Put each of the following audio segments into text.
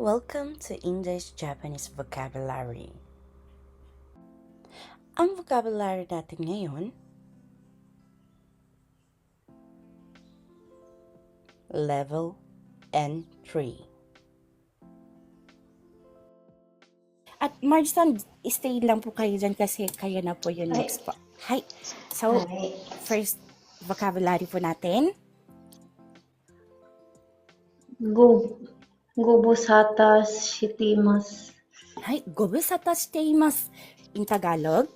Welcome to English Japanese Vocabulary. Ang vocabulary natin ngayon, level N3. At Marjan, stay lang po kayo dyan kasi kayo na po yung Ay. next po. Hi. So, Hi. first vocabulary po natin, ご、ご無沙汰しています。 Hi, gobusata shiteimasu. In Tagalog,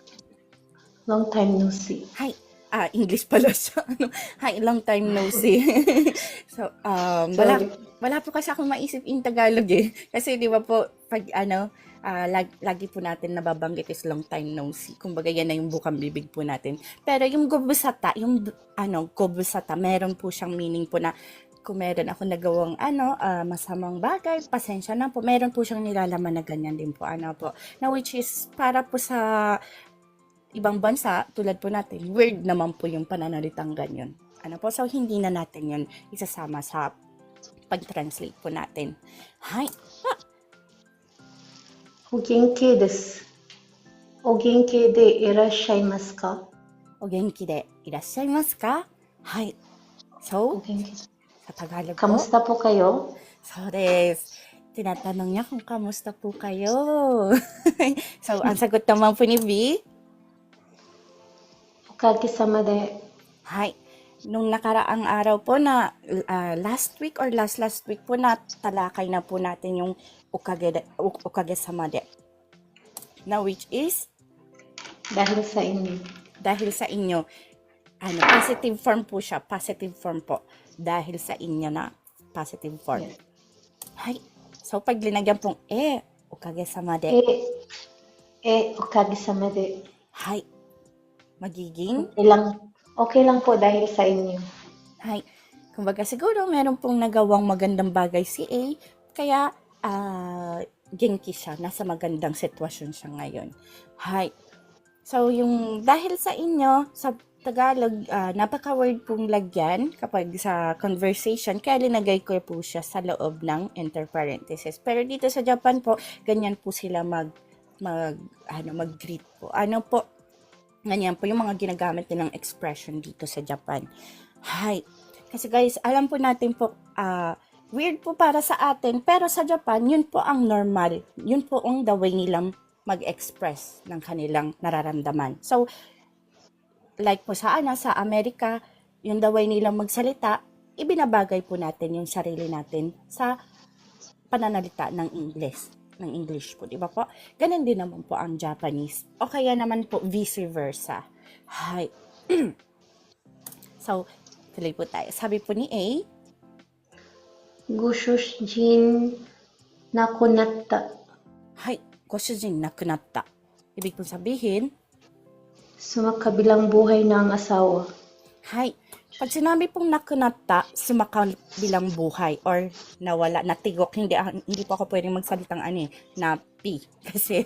Long time no see. Hi. Ah, English pala siya. Ano? Hi, long time no see. so, um, wala, Sorry. wala po kasi akong maisip in Tagalog eh. Kasi di ba po, pag ano, ah, lag, lagi po natin nababanggit is long time no see. Kumbaga yan na yung bukang bibig po natin. Pero yung gobusata, yung ano, gobusata, meron po siyang meaning po na kung meron ako nagawang ano, ah, masamang bagay, pasensya na po. Meron po siyang nilalaman na ganyan din po. Ano po. Na which is para po sa ibang bansa, tulad po natin, weird naman po yung pananalitang ganyan. Ano po? So, hindi na natin yun isasama sa pag-translate po natin. Hi. お元気です。お元気でいらっしゃいますかお元気でいらっしゃいますかはい。So, お元気。 sa Tagalog Kamusta po? po kayo? So です。Tinatanong niya kung kamusta po kayo. so, ang sagot naman po ni V, Kagisama de. hi. Nung nakaraang araw po na ah, last week or last last week po na talakay na po natin yung ukage, u- ukage samade. Na which is Dahil sa inyo. dahil sa inyo, ano, positive form po siya, positive form po dahil sa inyo na positive form. Yes. Hay. So pag linagyan pong e, ukage samade. E, e ukage samade. Hay. Magiging? Okay lang, okay lang po dahil sa inyo. Hay. Kumbaga siguro meron pong nagawang magandang bagay si A, kaya ah, uh, genki siya, nasa magandang sitwasyon siya ngayon. Hay. So yung dahil sa inyo, sa Tagalog, ah, napaka-word pong lagyan kapag sa conversation, kaya linagay ko po siya sa loob ng interparenthesis. Pero dito sa Japan po, ganyan po sila mag mag ano mag-greet po. Ano po, ganyan po yung mga ginagamit nilang expression dito sa Japan. Hi. Kasi guys, alam po natin po, ah, weird po para sa atin, pero sa Japan, yun po ang normal. Yun po ang the way nilang mag-express ng kanilang nararamdaman. So, like po sa ana, sa Amerika, yung the way nilang magsalita, ibinabagay po natin yung sarili natin sa pananalita ng English ng English po, di ba po? Ganun din naman po ang Japanese. O kaya naman po vice versa. Hi. so, tuloy po tayo. Sabi po ni A, Gushujin nakunatta. Hi, gushujin nakunatta. Ibig pong sabihin, Sumakabilang buhay na ang asawa. Hi. Pag sinabi pong nakunatta, sumakabilang buhay or nawala, natigok, hindi, ah, hindi po ako pwedeng magsalitang ano eh, na P. Kasi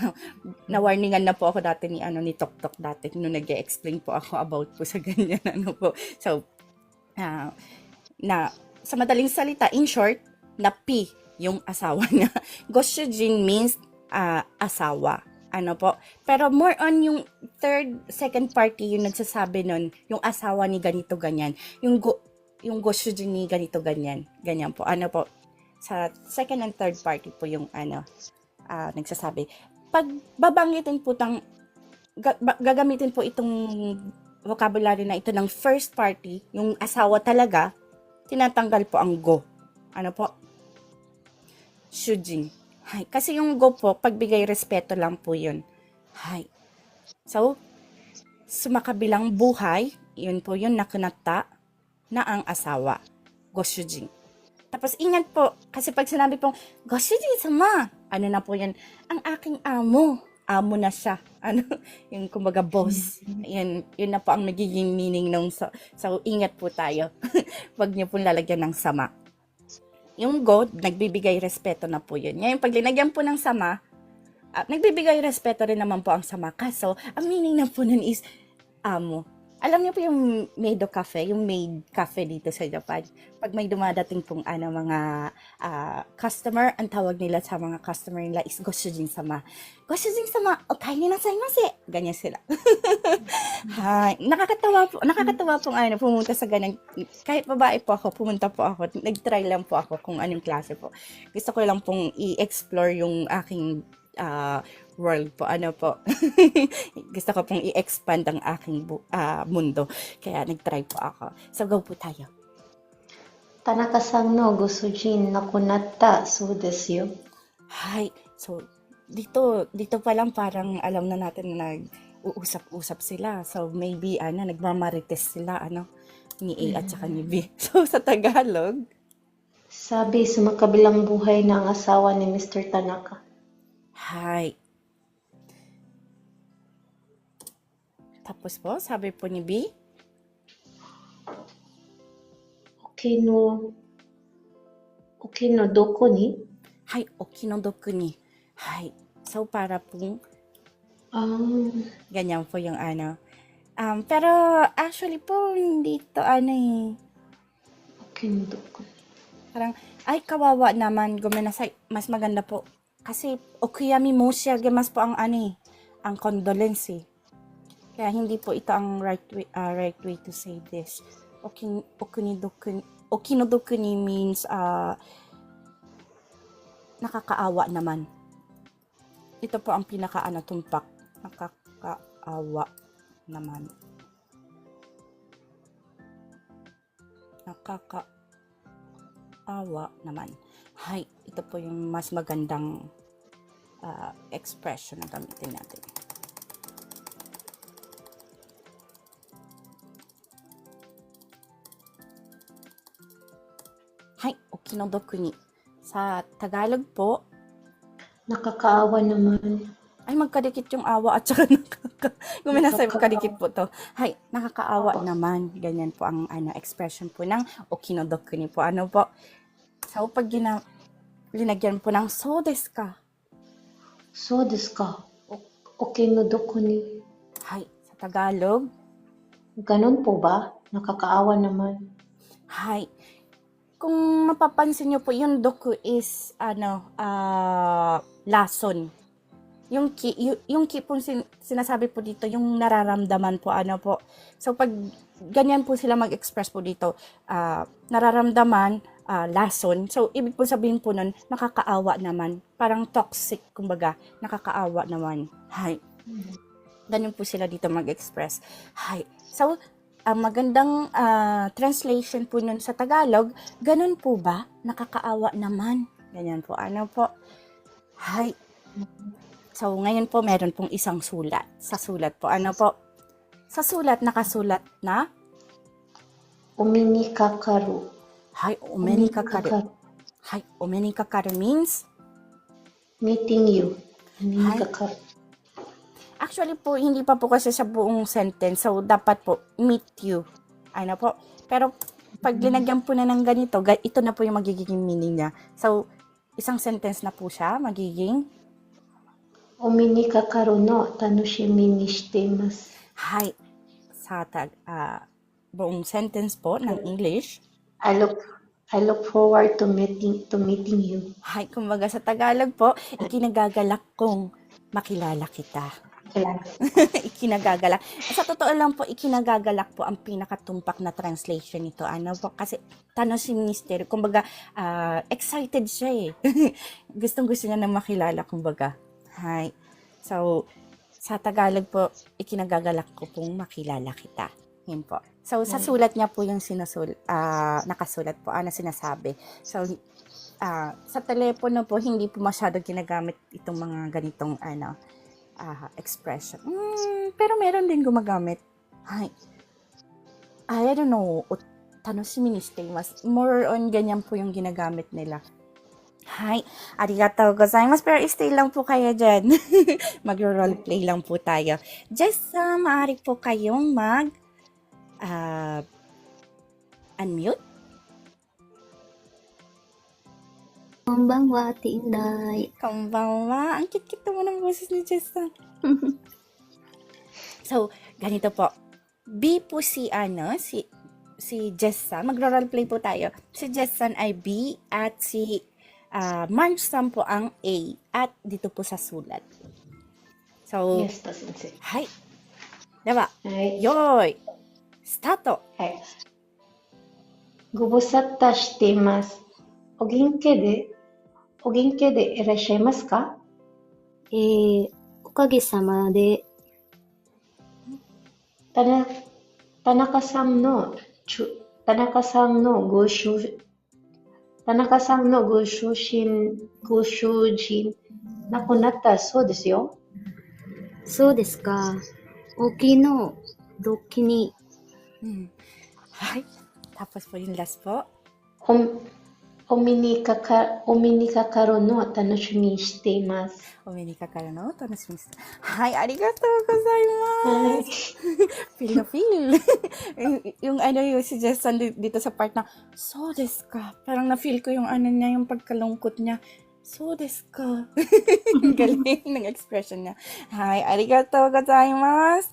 na-warningan na po ako dati ni, ano, ni Tok Tok dati nung nag explain po ako about po sa ganyan. Ano po. So, ah, na, sa madaling salita, in short, na P yung asawa niya. Goshujin means ah, asawa. Ano po? Pero more on yung third, second party yung nagsasabi nun, yung asawa ni ganito ganyan, yung go, yung goshujin ni ganito ganyan, ganyan po. Ano po? Sa second and third party po yung ano, ah, nagsasabi. Pag babanggitin po tang ga- gagamitin po itong vocabulary na ito ng first party, yung asawa talaga, tinatanggal po ang go. Ano po? Shujin. Hay. Kasi yung go po, pagbigay respeto lang po yun. Hay. So, sumakabilang buhay, yun po yun nakunata na ang asawa. Goshujin. Tapos ingat po, kasi pag sinabi pong, Goshujin sama, ano na po yan, ang aking amo. Amo na siya. Ano, yung kumbaga boss. Yun, yun na po ang nagiging meaning nung so, so ingat po tayo. Huwag niyo po lalagyan ng sama. Yung go, nagbibigay respeto na po yun. Ngayon, pag linagyan po ng sama, ah, nagbibigay respeto rin naman po ang sama. Kaso, ang meaning na po nun is amo. Alam niyo po yung Meido Cafe, yung maid cafe dito sa Japan. Pag may dumadating pong ano, mga ah, customer, ang tawag nila sa mga customer nila is Goshujin sama. Goshujin sama, okay ni nasayimase. Ganyan sila. Hi. Nakakatawa po, nakakatawa pong ano, pumunta sa ganang, kahit babae po ako, pumunta po ako, nag-try lang po ako kung anong klase po. Gusto ko lang pong i-explore yung aking uh, world po. Ano po? Gusto ko pong i-expand ang aking uh, mundo. Kaya nag-try po ako. So, go po tayo. Tanaka-san no gusujin na kunatta so desu. Hi. So, dito, dito pa lang parang alam na natin na nag-uusap-usap sila. So, maybe, ano, nagmamarites sila, ano, ni A at saka ni B. Mm. So, sa Tagalog, sabi, sumakabilang buhay na asawa ni Mr. Tanaka. はい。Tapos po, sabi po ni B? Okay no, okay no doko ni? Hai, okay doko ni. Hai. So, um, ganyan po yung ano. Um, pero, actually po, hindi ano eh. Okay doko ni. Ay, kawawa naman. Gumenasay. Mas maganda po. Kasi, okuyami moshiagemas po ang ano eh. Ang condolence eh. Kaya hindi po ito ang right way, ah, right way to say this. Okin, okunidoku, okinodoku ni means ah nakakaawa naman. Ito po ang pinaka ano, tumpak. Nakakaawa naman. Nakakaawa naman. Hay, ito po yung mas magandang ah, expression na gamitin natin. Hay, okinodoku ni. Sa Tagalog po, Nakakaawa naman. ay magkadikit yung awa at saka nakaka... Guminasay, magkadikit po to. Hay, nakakaawa Opo. naman. Ganyan po ang ano, expression po ng okinodoku ni po. Ano po? So, pag gina, linagyan po ng so desu ka. So desu ka. Okay no doko ni. Hay, sa Tagalog. Ganun po ba? Nakakaawa naman. Hay. Kung mapapansin nyo po, yung doku is, ano, uh, lason yung ki, yung, yung ki po sin, sinasabi po dito, yung nararamdaman po ano po. So pag ganyan po sila mag-express po dito, uh, nararamdaman ah, lason. So, ibig po sabihin po nun, nakakaawa naman. Parang toxic, kumbaga, nakakaawa naman. Hi. Ganyan po sila dito mag-express. Hi. So, ang magandang ah, translation po nun sa Tagalog, ganun po ba? Nakakaawa naman. Ganyan po. Ano po? Hi. So, ngayon po, meron pong isang sulat. Sa sulat po, ano po? Sa sulat, nakasulat na, お目にかかる。 Hi, umeni kakaru. Hi, umeni kakaru means, meeting you. お目に Hi. かかる。 actually po, hindi pa po kasi sa buong sentence. So, dapat po, meet you. Ano po? Pero, pag linagyan po na ng ganito, ga- ito na po yung magiging meaning niya. So, isang sentence na po siya, magiging, お目にかかるの楽しみにしています。 Hi. Sa tag, ah, buong sentence po ng English. I look I look forward to meeting to meeting you. Hi, kumbaga sa Tagalog po, ikinagagalak kong makilala kita. Ikinagagalak. Sa totoo lang po, ikinagagalak po ang pinakatumpak na translation nito. Ano po, kasi tanong si Minister, kumbaga, ah, excited siya eh. Gustong gusto niya na makilala, kumbaga. Hi. So, sa Tagalog po, ikinagagalak ko pong makilala kita. Yun po. So, sa sulat niya po yung sinasul, ah, nakasulat po, ano sinasabi. So, ah, sa telepono po, hindi po masyado ginagamit itong mga ganitong, ano, ah, expression. Mm, pero meron din gumagamit. Hi. I don't know. O, tanoshimi ni imasu. More on ganyan po yung ginagamit nila. Hi. Arigatou gozaimasu. Pero stay lang po kayo dyan. Mag-roleplay lang po tayo. Just uh, maaari po kayong mag ah, unmute. こんばんは、Ate Inday. Konbanwa. Ang cute-cute naman ng boses ni Jess. ah. so, ganito po. B po si ano, si si Jessa. Magro-roleplay po tayo. Si Jessan ay B at si uh, Marge-san po ang A. At dito po sa sulat. So, 宮下先生。はい。では、はい。よーい、 スタートはい。ご無沙汰しています。お元気で、お元気でいらっしゃいますか？えー、おかげさまで、田中田中さんの、田中さんのご主、田中さんのご主人、ご主人、亡くなったそうですよ。そうですか。お気の、どきに、Mm. Right. Tapos po yung last po. Hom Ominika ka ominika karo no tanoshimishite imasu. Ominika karo no tanoshimishite. Hi, arigatou gozaimasu. feel na feel. yung ano yung suggestion dito sa part na so desu ka. Parang na feel ko yung ano niya, yung pagkalungkot niya. So desu ka. Galing ng expression niya. Hi, arigatou gozaimasu.